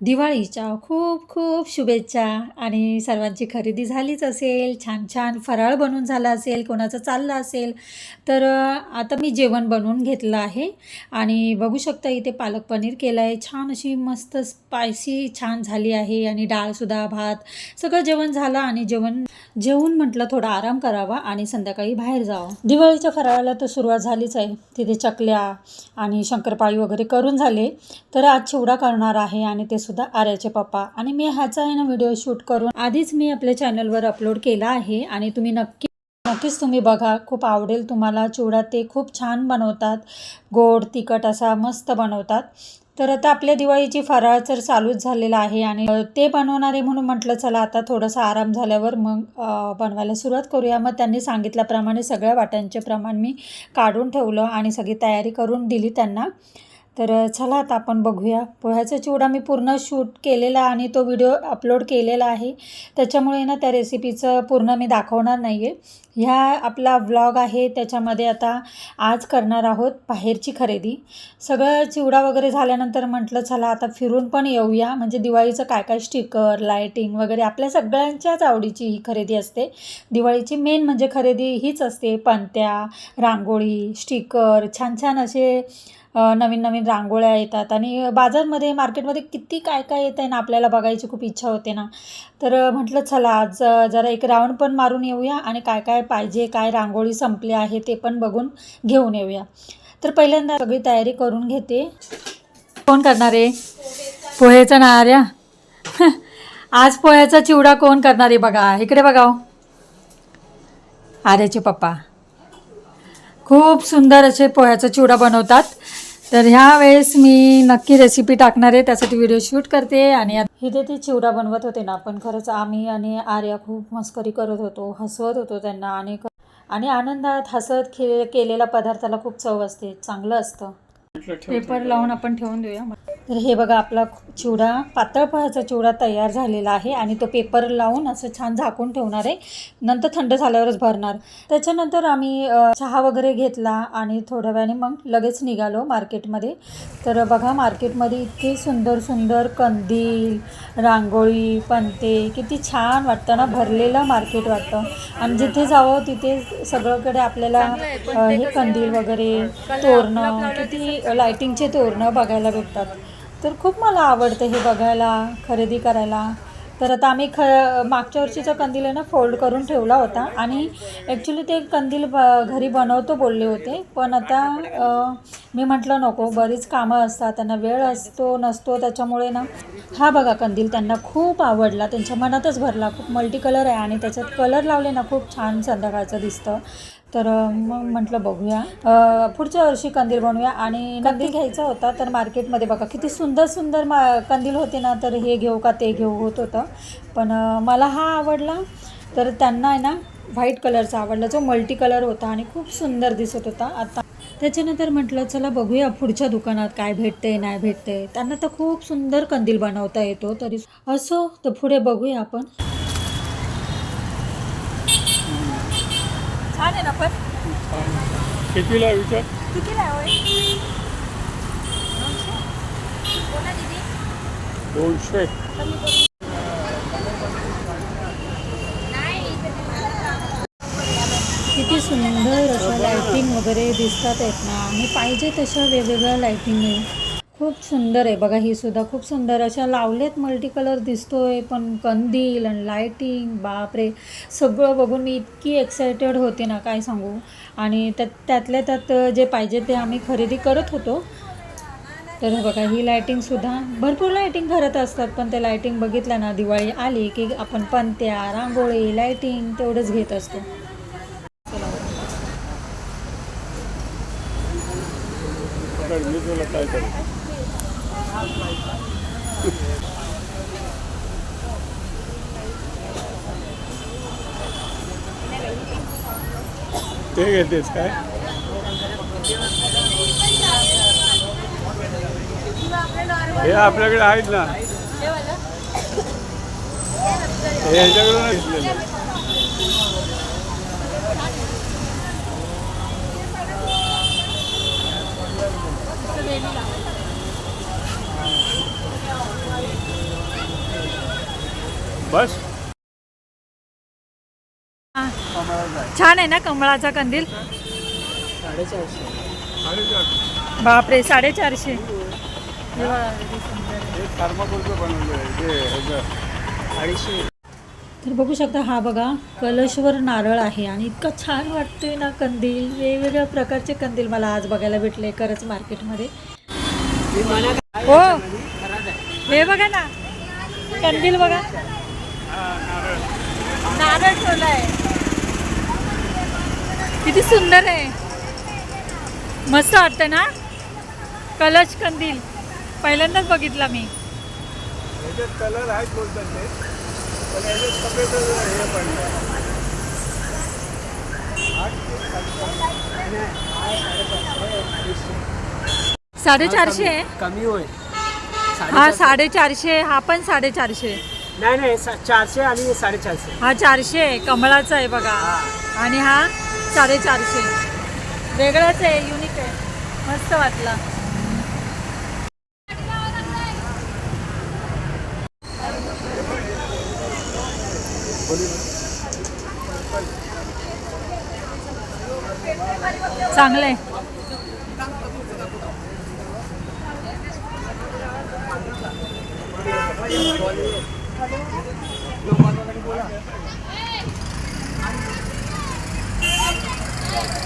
दिवाळीच्या खूप खूप शुभेच्छा आणि सर्वांची खरेदी झालीच असेल छान छान फराळ बनून झाला असेल कोणाचं चाललं असेल. तर आता मी जेवण बनवून घेतलं आहे आणि बघू शकता इथे पालक पनीर केलं आहे छान अशी मस्त स्पायसी छान झाली आहे आणि डाळसुद्धा भात सगळं जेवण झालं आणि जेवण जेवून म्हटलं थोडा आराम करावा आणि संध्याकाळी बाहेर जावं. दिवाळीच्या फराळाला तर सुरुवात झालीच आहे. तिथे चकल्या आणि शंकरपाळी वगैरे करून झाले. तर आज चिवडा करणार आहे आणि ते सुद्धा आर्याचे पप्पा. आणि मी ह्याचा आहे ना व्हिडिओ शूट करून आधीच मी आपल्या चॅनलवर अपलोड केला आहे. आणि तुम्ही नक्की नक्कीच तुम्ही बघा. खूप आवडेल तुम्हाला. चिवडा ते खूप छान बनवतात. गोड तिखट असा मस्त बनवतात. तर आता आपल्या दिवाळीची फराळ तर चालूच झालेला आहे. आणि ते बनवणारे म्हणून म्हटलं चला आता थोडासा आराम झाल्यावर मग बनवायला सुरुवात करूया. मग त्यांनी सांगितल्याप्रमाणे सगळ्या वाट्यांचे प्रमाण मी काढून ठेवलं आणि सगळी तयारी करून दिली त्यांना. तर चला आता आपण बघूया. पोह्याचा चिवडा मी पूर्ण शूट केलेला आणि तो व्हिडिओ अपलोड केलेला आहे. त्याच्यामुळे ना त्या रेसिपीचं पूर्ण मी दाखवणार नाही आहे ह्या आपला व्लॉग आहे त्याच्यामध्ये आता आज करणार आहोत बाहेरची खरेदी. सगळं चिवडा वगैरे झाल्यानंतर म्हटलं चला आता फिरून पण येऊया. म्हणजे दिवाळीचं काय काय स्टिकर लायटिंग वगैरे आपल्या सगळ्यांच्याच आवडीची ही खरेदी असते. दिवाळीची मेन म्हणजे खरेदी हीच असते. पणत्या रांगोळी स्टिकर छान छान असे नवीन नवीन रांगोळ्या येतात आणि बाजारमध्ये मार्केटमध्ये किती काय काय येत आहे ना आपल्याला बघायची खूप इच्छा होते ना. तर म्हटलं चला आज जरा एक राऊंड पण मारून येऊया आणि काय काय पाहिजे काय रांगोळी संपली आहे ते पण बघून घेऊन येऊया. तर पहिल्यांदा सगळी तयारी करून घेते. कोण करणार आहे? पोह्याचा ना आर्या आज पोह्याचा चिवडा कोण करणार आहे बघा. इकडे बघा हो. आर्याचे पप्पा. खूप सुंदर असे पोह्याचा चिवडा बनवतात. तर ह्या वेळेस मी नक्की रेसिपी टाकणार आहे त्यासाठी व्हिडिओ शूट करते आणि इथे ते चिवडा बनवत होते ना पण खरंच आम्ही आणि आर्या खूप मस्करी करत होतो हसवत होतो त्यांना आणि आणि आनंदात हसत खे केलेल्या पदार्थाला खूप चव असते चांगलं असतं. पेपर लावून आपण ठेवून देऊया. तर हे बघा आपला चिवडा पातळ फळाचा चिवडा तयार झालेला आहे आणि तो पेपर लावून असं छान झाकून ठेवणार आहे. नंतर थंड झाल्यावरच भरणार. त्याच्यानंतर आम्ही चहा वगैरे घेतला आणि थोड्या वेळाने मग लगेच निघालो मार्केटमध्ये. तर बघा मार्केटमध्ये इतके सुंदर सुंदर कंदील रांगोळी पणते किती छान वाटतं ना भरलेलं मार्केट वाटतं. आणि जिथे जावं तिथे सगळीकडे आपल्याला हे कंदील वगैरे तोरणं किती लायटिंगचे तोरणं बघायला भेटतात. तर खूप मला आवडतं हे बघायला खरेदी करायला. तर आता आम्ही ख मागच्या वर्षीचा कंदील आहे ना फोल्ड करून ठेवला होता. आणि ॲक्च्युली ते कंदील ब घरी बनवतो बोलले होते. पण आता मी म्हटलं नको बरीच कामं असतात त्यांना वेळ असतो नसतो त्याच्यामुळे ना. हा बघा कंदील त्यांना खूप आवडला. त्यांच्या मनातच भरला. खूप मल्टी कलर आहे आणि त्याच्यात कलर लावले ना खूप छान संध्याकाळचं दिसतं. तर मग म्हटलं बघूया. पुढच्या वर्षी कंदील बनवूया. आणि कंदील घ्यायचा होता तर मार्केटमध्ये बघा किती सुंदर सुंदर मा कंदील होते ना तर हे घेऊ का ते घेऊ होत होतं. पण मला हा आवडला. तर त्यांना आहे ना व्हाईट कलरचा आवडला जो मल्टी कलर होता आणि खूप सुंदर दिसत होता. आता त्याच्यानंतर म्हटलं चला बघूया पुढच्या दुकानात काय भेटते नाही भेटते त्यांना तर खूप सुंदर कंदील बनवता येतो तरी. असो तर पुढे बघूया आपण. छान आहे ना पण? कितीला विचार? कितीला आहे दोनशे? किती सुंदर असं लायटिंग वगैरे दिसतात आहेत ना. आणि पाहिजे तशा वेगवेगळ्या लायटिंग आहे खूप सुंदर आहे. बघा ही सुद्धा खूप सुंदर अशा लावलेत मल्टी कलर दिसतोय पण कंदील आणि लायटिंग बापरे! सगळं बघून मी इतकी एक्सायटेड होते ना काय सांगू? आणि त्यात त्यातल्या त्यात जे पाहिजे ते आम्ही खरेदी करत होतो. तर बघा ही लायटिंगसुद्धा भरपूर लायटिंग करत असतात पण ते लायटिंग बघितलं ना दिवाळी आली की आपण पंत्या रांगोळी लायटिंग तेवढंच घेत असतो. काय करू ते घेतेस काय? हे आपल्याकडे आहेत ना. हे ह्याच्याकडून घेतलेलं बस. छान आहे ना कमळाचा कंदील? बापरे साडेचारशे. हे तर बघू शकता हा बघा कलशवर नारळ आहे आणि इतकं छान वाटतोय ना कंदील. वेगवेगळ्या प्रकारचे कंदील मला आज बघायला भेटले खरंच मार्केटमध्ये. हो. हे बघा ना कंदील बघा. नारळ ठेवलाय. किती सुंदर आहे. मस्त वाटतं ना? कलश कंदील. पहिल्यांदाच बघितला मी. कलर आहेत बोलतात ते. पण ह्याच्यात सफेद हे पडलं साडेचारशे आहे. कमी होईल. हा साडेचारशे हा पण साडेचारशे. नाही नाही सा- चारशे आणि साडेचारशे. हा चारशे आहे कमळाचा आहे बघा. आणि हा साडेचारशे. वेगळाच आहे युनिक आहे. मस्त वाटला. चांगलं आहे.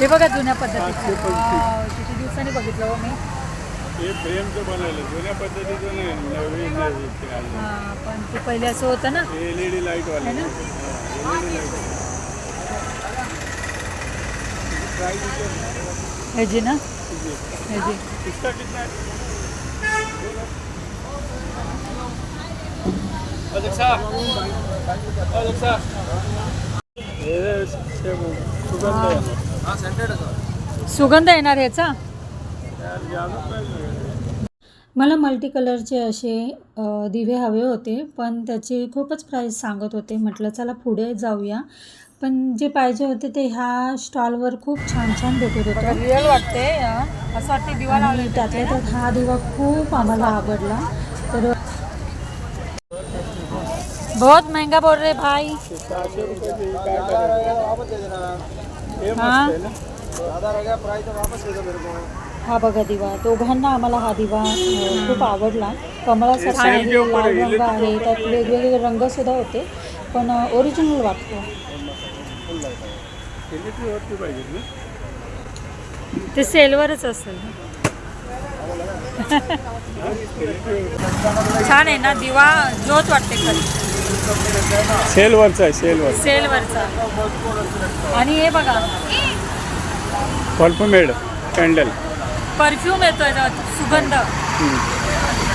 हे बघा जुन्या पद्धतीचं वाव, किती दिवसांनी बघितलं हो मी. हे फ्रेमचं बनवलं जुन्या पद्धतीचं नाही नवीन नाही ते आलं. हा पण ते पहिले असं होतं ना. हे एल ई डी लाइट वाले है ना? L E D light price ह्याची ना ह्याची इसका कितना है हे सुगंध. सुगंध येणार ह्याचा. मला मल्टी कलरचे असे दिवे हवे होते पण त्याची खूपच प्राईस सांगत होते म्हटलं चला पुढे जाऊया पण जे पाहिजे होते ते ह्या स्टॉलवर खूप छान छान भेटत होतं रिअल वाटते असं वाटते दिवा आणि त्यातल्या त्यात हा दिवा खूप आम्हाला आवडला तर बहुत महंगा बोल रहे भाई हे? हे? बघा दिवा दोघांना आम्हाला हा दिवा अ, खूप आवडला. कमळासारखा आहे लाल रंग आहे त्यात वेगवेगळे रंग सुद्धा होते पण ओरिजिनल वाटतो. ते सेलवरच असेल. छान आहे ना दिवा जोत वाटते खरी. सेलवरचा आहे सेलवर. सेलवरचा. आणि हे बघा. परफ्युमेड कॅन्डल. परफ्यूम येतोय त्यात, सुगंध.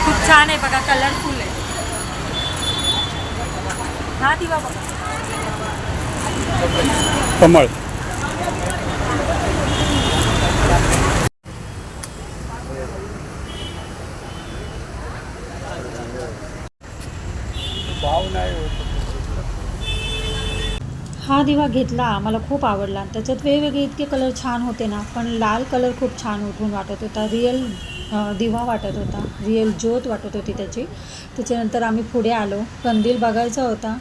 खूप छान आहे बघा कलरफुल आहे. हा दिवा बघा. कमळ. भाव नाही होत. हा दिवा घेतला आम्हाला खूप आवडला. त्याच्यात वेगवेगळे इतके कलर छान होते ना पण लाल कलर खूप छान उठून वाटत होता. रिअल दिवा वाटत होता. रिअल ज्योत वाटत होती त्याची. त्याच्यानंतर आम्ही पुढे आलो. कंदील बघायचा होता.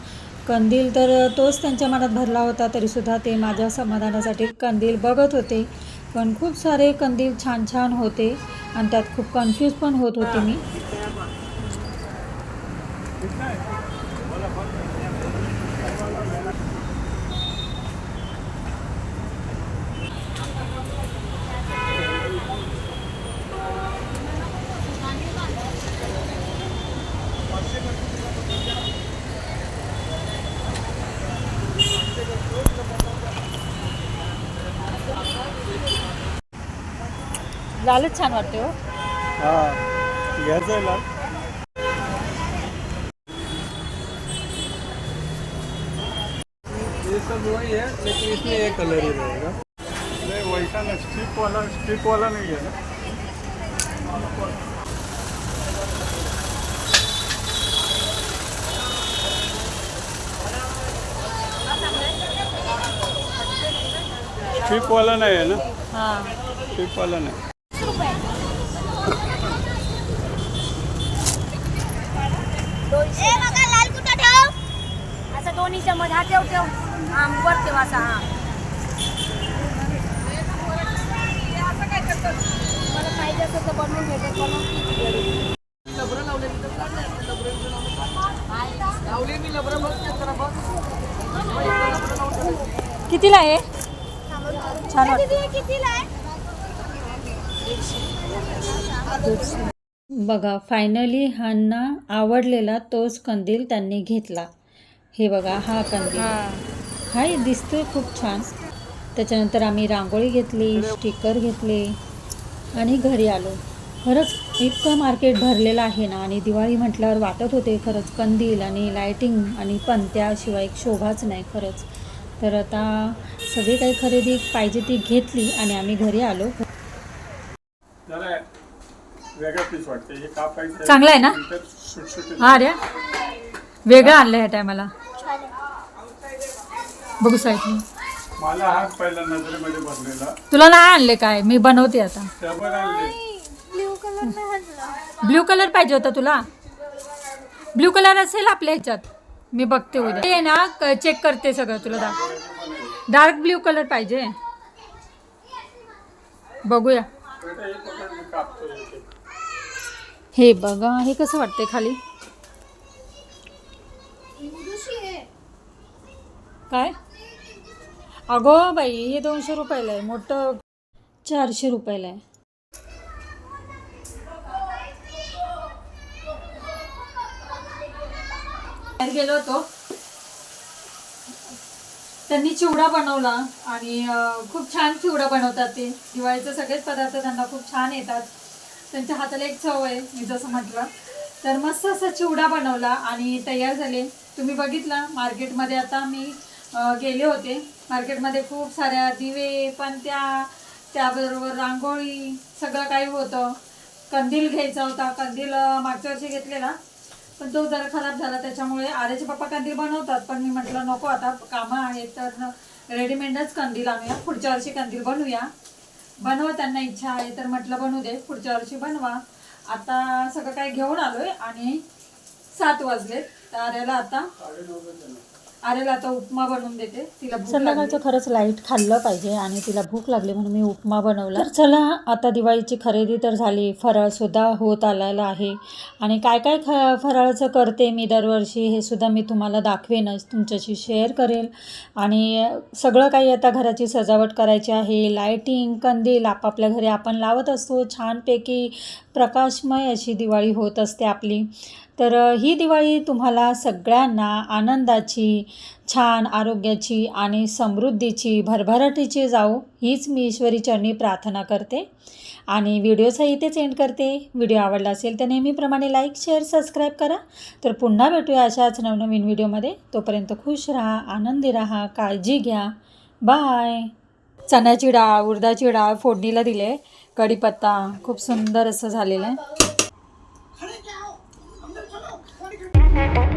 कंदील तर तोच त्यांच्या मनात भरला होता तरीसुद्धा ते माझ्या समाधानासाठी कंदील बघत होते. पण खूप सारे कंदील छान छान होते आणि त्यात खूप कन्फ्यूज पण होत होते मी. लालच छान वाटते हो. हा घ्यायचं आहे लाल. सब ही है लेकिन इसमें एक कलर ही रहेगा। नहीं वैसा ना स्टिक वाला स्टिक वाला नहीं है ना? वाला नहीं है ना? हाँ। वाला नहीं। दो दोन्हीच्या मध्ये हा ठेव ठेव. हा वर ठेव असा हा. मला पाहिजे असं तर बनवून भेटेल बनवून कितीला आहे? छान वाटतं. कितीला आहे? बघा फायनली ह्यांना आवडलेला तोच कंदील त्यांनी घेतला. हे बघा हा कंदील. हा. दिसतोय खूप छान. त्याच्यानंतर आम्ही रांगोळी घेतली स्टिकर घेतले आणि घरी आलो. खरंच इतकं मार्केट भरलेलं आहे ना आणि दिवाळी म्हटल्यावर वाटत होते खरंच कंदील आणि लायटिंग आणि पंत्याशिवाय एक शोभाच नाही खरंच. तर आता सगळी काही खरेदी पाहिजे ती घेतली आणि आम्ही घरी आलो. हे चांगलं आहे ना? हा रे. वेगळं आणलं ह्या टायमाला बघू साईडने मला हात पहिला नजरेमध्ये बसलेला. तुला नाही आणले काय? मी बनवते आता. आणले. ब्ल्यू कलर नाही हटला ब्ल्यू कलर पाहिजे होता तुला? ब्ल्यू कलर असेल आपल्या ह्याच्यात. मी बघते उद्या. ते ना चेक करते सगळं तुला दाख. डार्क ब्ल्यू कलर पाहिजे. बघूया. बेटा, हे पकड, मी कापतो हे. हे बघा हे कसं वाटतंय खाली? काय? अगो बाई हे दोनशे रुपयाला आहे मोठं चारशे रुपयाला आहे. बाहेर गेलो होतो. त्यांनी चिवडा बनवला आणि खूप छान चिवडा बनवतात ते. दिवाळीचे सगळेच पदार्थ त्यांना खूप छान येतात. त्यांच्या हाताला एक चव आहे मी जसं म्हटलं. तर मस्त असा चिवडा बनवला आणि तयार झाले. तुम्ही बघितला मार्केटमध्ये आता मी गेले होते. मार्केटमध्ये खूप साऱ्या दिवे पणत्या त्याबरोबर रांगोळी सगळं काही होतं. कंदील घ्यायचा होता. कंदील मागच्या वर्षी घेतलेला. पण तो जरा खराब झाला. त्याच्यामुळे आर्याचे पप्पा कंदील बनवतात. पण मी म्हटलं नको आता कामं आहेत तर रेडीमेडच कंदील आणूया. पुढच्या वर्षी कंदील बनवूया. बनवा त्यांना इच्छा आहे तर म्हटलं बनवू दे. पुढच्या वर्षी बनवा. आता सगळं काही घेऊन आलोय आणि सात वाजलेत. तर आर्याला आता आता उपमा बनवून देते. तिला संध्याकाळचं खरंच लाइट खाल्लं पाहिजे आणि तिला भूक लागली म्हणून मी उपमा बनवला. तर चला आता दिवाळीची खरेदी तर झाली. फराळसुद्धा होत आलेला आहे. आणि काय काय ख फराळाचं करते मी दरवर्षी हे सुद्धा मी तुम्हाला दाखवेनच तुमच्याशी शेअर करेल. आणि सगळं काही आता घराची सजावट करायची आहे. लायटिंग कंदील आपापल्या घरी आपण लावत असतो. छानपैकी प्रकाशमय अशी दिवाळी होत असते आपली. तर ही दिवाळी तुम्हाला सगळ्यांना आनंदाची छान आरोग्याची आणि समृद्धीची भरभराटीची जाऊ हीच मी ईश्वरी चरणी प्रार्थना करते. आणि व्हिडिओचा इथेच एंड करते. व्हिडिओ आवडला असेल तर नेहमीप्रमाणे लाईक शेअर सबस्क्राईब करा. तर पुन्हा भेटूया अशाच नवनवीन व्हिडिओमध्ये. तोपर्यंत खुश राहा आनंदी राहा काळजी घ्या. बाय चण्याची डाळ उडदाची डाळ फोडणीला दिले कढीपत्ता खूप सुंदर असं झालेलं आहे. Mm-hmm.